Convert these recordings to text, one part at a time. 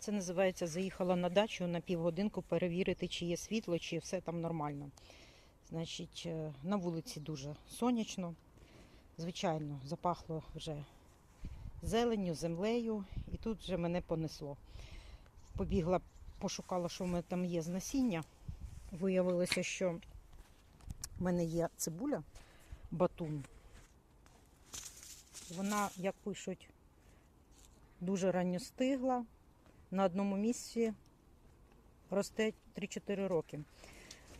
Це називається заїхала на дачу на півгодинку перевірити, чи є світло, чи все там нормально. Значить, е, на вулиці дуже сонячно. Звичайно, запахло вже зеленню, землею, і тут вже мене понесло. Побігла, пошукала, що в мене там є з насіння. Виявилося, що в мене є цибуля, батун. Вона, як пишуть, дуже ранньо стигла. На одному місці росте 3-4 роки.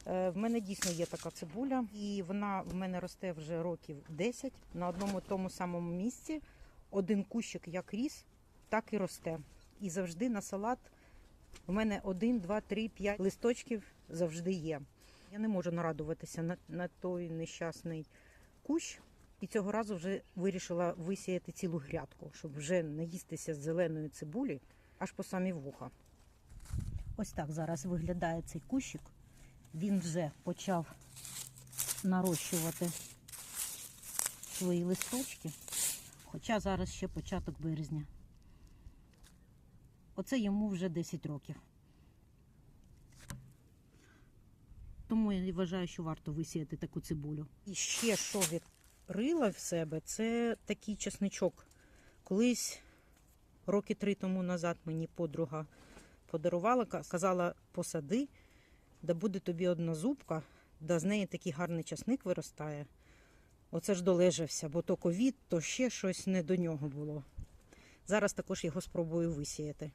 Е, В мене дійсно є така цибуля, і вона в мене росте вже років 10. На одному тому самому місці один кущик як ріс, так і росте. І завжди на салат в мене 1, 2, 3, 5 листочків завжди є. Я не можу нарадуватися на, на той нещасний кущ. І цього разу вже вирішила висіяти цілу грядку, щоб вже наїстися з зеленої цибулі аж по самі вуха. Ось так зараз виглядає цей кущик. Він вже почав нарощувати свої листочки, хоча зараз ще початок березня. Оце йому вже 10 років. Тому я вважаю, що варто висіяти таку цибулю. І ще що відрила в себе, це такий чесничок. Колись роки три тому назад мені подруга подарувала, ка- сказала, посади, да буде тобі одна зубка, да з неї такий гарний часник виростає. Оце ж долежався, бо то ковід, то ще щось не до нього було. Зараз також його спробую висіяти.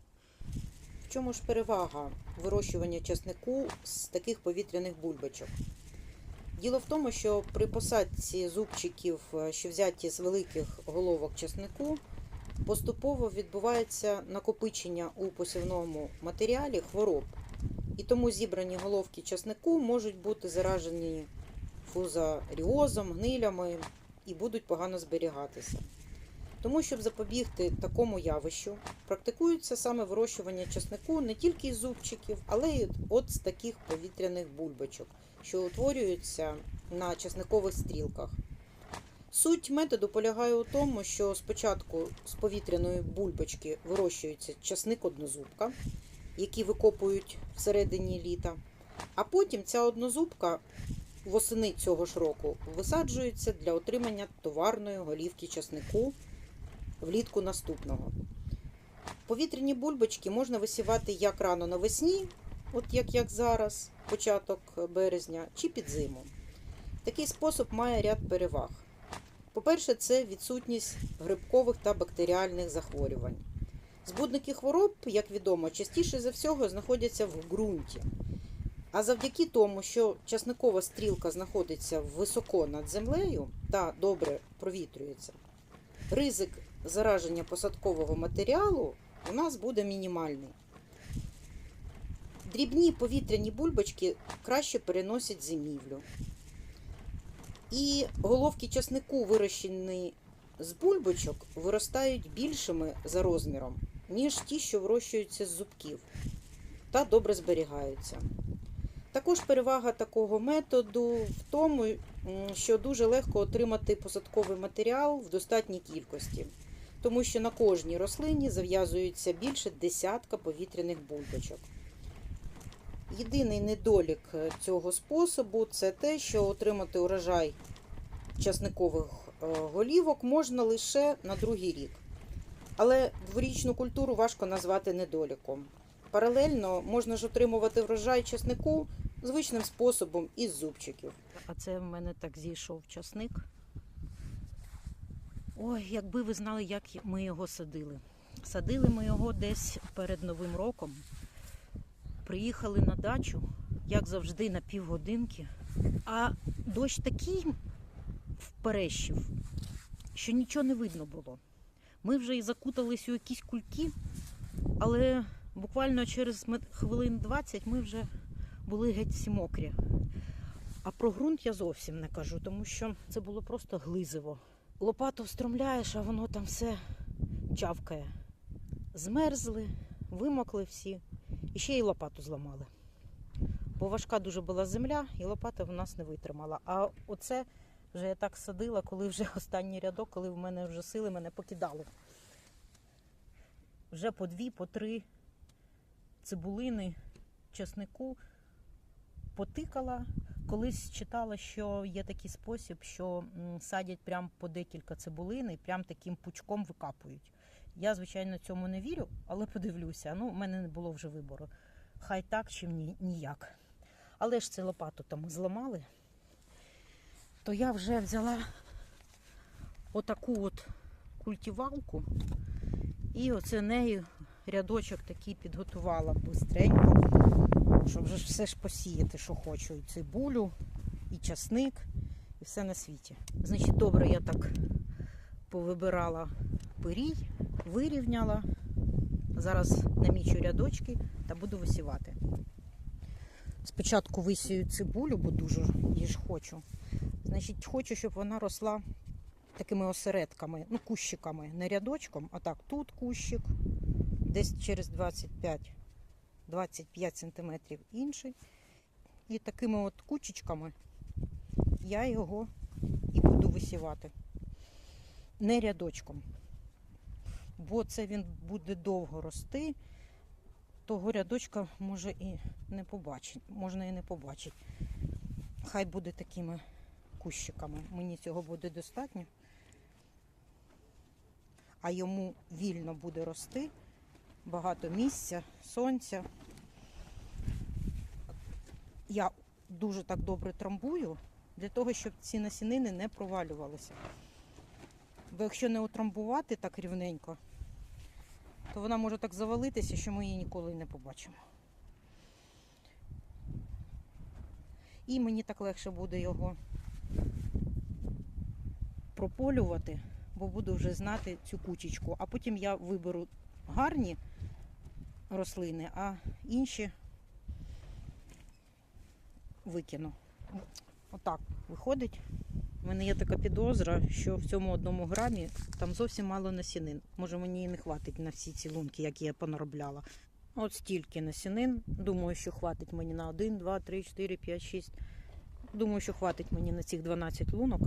В чому ж перевага вирощування часнику з таких повітряних бульбочок? Діло в тому, що при посадці зубчиків, е, що взяті з великих головок часнику, поступово відбувається накопичення у посівному матеріалі хвороб. І тому зібрані головки часнику можуть бути заражені фузаріозом, гнилями і будуть погано зберігатися. Тому, щоб запобігти такому явищу, практикується саме вирощування часнику не тільки із зубчиків, але й от з таких повітряних бульбочок, що утворюються на часникових стрілках. Суть методу полягає у тому, що спочатку з повітряної бульбочки вирощується часник однозубка, який викопують всередині літа, а потім ця однозубка восени цього ж року висаджується для отримання товарної голівки часнику влітку наступного. Повітряні бульбочки можна висівати як рано навесні, от як, як зараз, початок березня, чи під зиму. Такий спосіб має ряд переваг. По-перше, це відсутність грибкових та бактеріальних захворювань. Збудники хвороб, як відомо, частіше за всього знаходяться в ґрунті. А завдяки тому, що часникова стрілка знаходиться високо над землею та добре провітрюється, ризик зараження посадкового матеріалу у нас буде мінімальний. Дрібні повітряні бульбочки краще переносять зимівлю. І головки часнику, вирощені з бульбочок, виростають більшими за розміром, ніж ті, що вирощуються з зубків, та добре зберігаються. Також перевага такого методу в тому, що дуже легко отримати посадковий матеріал в достатній кількості, тому що на кожній рослині зав'язується більше десятка повітряних бульбочок. Єдиний недолік е, цього способу це те, що отримати урожай часникових е, голівок можна лише на другий рік. Але дворічну культуру важко назвати недоліком. Паралельно можна ж отримувати врожай часнику звичним способом із зубчиків. А це в мене так зійшов часник. Ой, якби ви знали, як ми його садили. Садили ми його десь перед Новим роком. Приїхали на дачу, як завжди, на півгодинки. А дощ такий вперещив, що нічого не видно було. Ми вже і закутались у якісь кульки, але буквально через хвилин 20 ми вже були геть всі мокрі. А про ґрунт я зовсім не кажу, тому що це було просто глизиво. Лопату встромляєш, а воно там все чавкає. Змерзли, вимокли всі, і ще й лопату зламали. Бо важка дуже була земля, і лопата в нас не витримала. А оце вже я так садила, коли вже останній рядок, коли в мене вже сили мене покидали. Вже по дві, по три цибулини, чеснику потикала. Колись читала, що є такий спосіб, що садять прям по декілька цибулин і прям таким пучком викапують. Я, звичайно, цьому не вірю, але подивлюся. Ну, у мене не було вже вибору. Хай так, ні, ніяк. Але ж це лопату там зламали. То я вже взяла отаку от культивалку. І оце нею рядочок такий підготувала бистренько, щоб вже все ж посіяти, що хочу. І цибулю, і часник, і все на світі. Значить, добре, я так повибирала пирій, вирівняла. Зараз намічу рядочки та буду висівати. Спочатку висію цибулю, бо дуже її ж хочу. Значить, хочу, щоб вона росла такими осередками, ну, кущиками, не рядочком, а так, тут кущик, десь через 25 25 сантиметрів інший. І такими от кучечками я його і буду висівати. Не рядочком. Бо це він буде довго рости, того рядочка може і не побачить, можна і не побачити. Хай буде такими кущиками. Мені цього буде достатньо. А йому вільно буде рости, багато місця, сонця. Я дуже так добре трамбую для того, щоб ці насінини не провалювалися. Бо якщо не утрамбувати так рівненько, то вона може так завалитися, що ми її ніколи не побачимо. І мені так легше буде його прополювати, бо буду вже знати цю кучечку. А потім я виберу гарні рослини, а інші викину. Отак виходить. У мене є така підозра, що в цьому одному грамі там зовсім мало насінин. Може мені і не хватить на всі ці лунки, які я понаробляла. От стільки насінин. Думаю, що хватить мені на 1, 2, 3, 4, 5, 6. Думаю, що хватить мені на цих 12 лунок.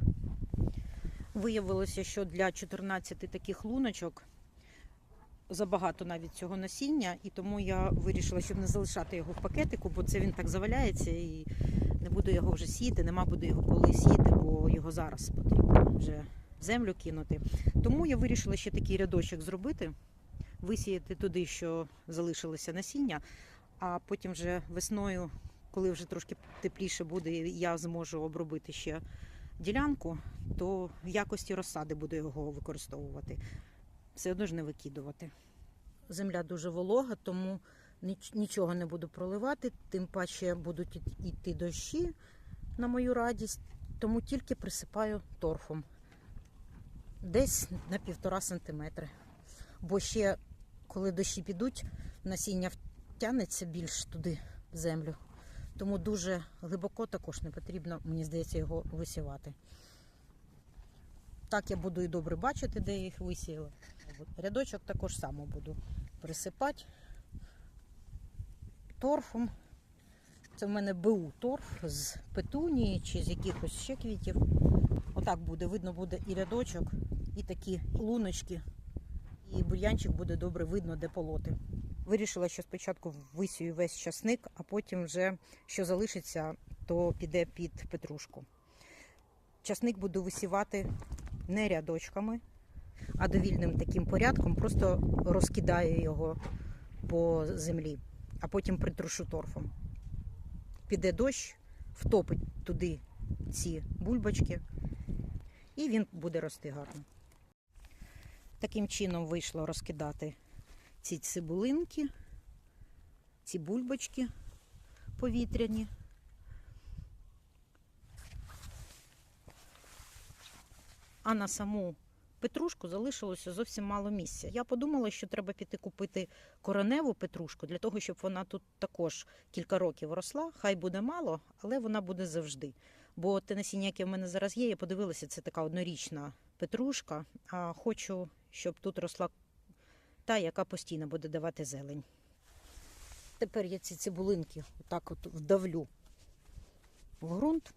Виявилося, що для 14 таких луночок забагато навіть цього насіння, і тому я вирішила, щоб не залишати його в пакетику, бо це він так заваляється і не буду його вже сіяти, нема буде його коли сіяти, бо його зараз потрібно вже в землю кинути. Тому я вирішила ще такий рядочок зробити, висіяти туди, що залишилося насіння, а потім вже весною, коли вже трошки тепліше буде, я зможу обробити ще ділянку, то в якості розсади буду його використовувати. Все одно ж не викидувати. Земля дуже волога, тому нічого не буду проливати, тим паче будуть йти дощі на мою радість, тому тільки присипаю торфом десь на півтора сантиметри. Бо ще, коли дощі підуть, насіння втягнеться більш туди в землю. Тому дуже глибоко також не потрібно, мені здається, його висівати. Так я буду і добре бачити, де я їх висіяла. Рядочок також само буду присипати торфом. Це в мене БУ торф з петунії чи з якихось ще квітів. Отак буде. Видно буде і рядочок, і такі луночки. І бур'янчик буде добре видно, де полоти. Вирішила, що спочатку висію весь часник, а потім вже що залишиться, то піде під петрушку. Часник буду висівати не рядочками, а довільним таким порядком, просто розкидаю його по землі, а потім притрушу торфом. Піде дощ, втопить туди ці бульбочки, і він буде рости гарно. Таким чином вийшло розкидати ці цибулинки, ці бульбочки повітряні. А на саму петрушку залишилося зовсім мало місця. Я подумала, що треба піти купити кореневу петрушку для того, щоб вона тут також кілька років росла. Хай буде мало, але вона буде завжди. Бо те насіння, яке в мене зараз є, я подивилася, це така однорічна петрушка. А хочу, щоб тут росла та, яка постійно буде давати зелень. Тепер я ці цибулинки отак от вдавлю в ґрунт.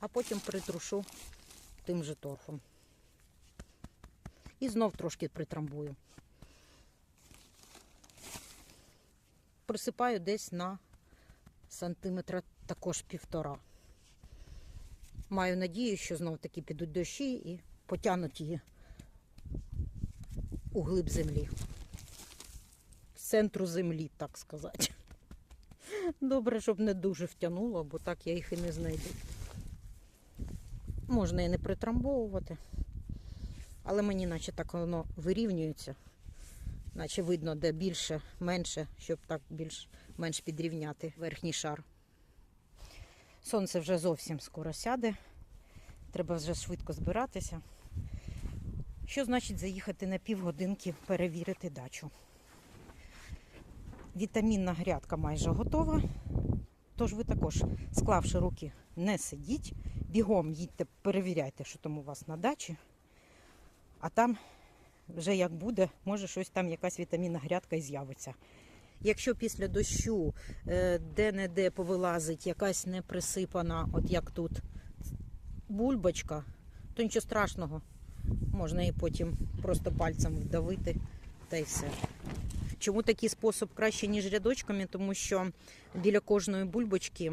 А потім притрушу тим же торфом. І знов трошки притрамбую. Присипаю десь на сантиметра також півтора. Маю надію, що знов таки підуть дощі і потягнуть її у глиб землі. З центру землі, так сказати. Добре, щоб не дуже втягнуло, бо так я їх і не знайду. Можна і не притрамбовувати, але мені наче так воно вирівнюється, наче видно, де більше, менше, щоб так більш-менш підрівняти верхній шар. Сонце вже зовсім скоро сяде. Треба вже швидко збиратися. Що значить заїхати на півгодинки перевірити дачу? Вітамінна грядка майже готова. Тож ви також, склавши руки, не сидіть, бігом їдьте, перевіряйте, що там у вас на дачі. А там вже як буде, може щось там якась вітамінна грядка і з'явиться. Якщо після дощу е, де-не-де повилазить якась неприсипана, от як тут, бульбочка, то нічого страшного. Можна її потім просто пальцем вдавити та й все. Чому такий спосіб краще, ніж рядочками? Тому що біля кожної бульбочки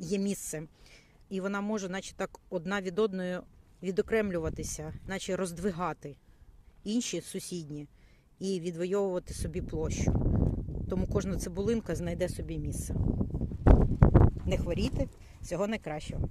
є місце, і вона може, наче так, одна від одної відокремлюватися, наче роздвигати інші сусідні і відвоювати собі площу. Тому кожна цибулинка знайде собі місце. Не хворіти, всього найкращого.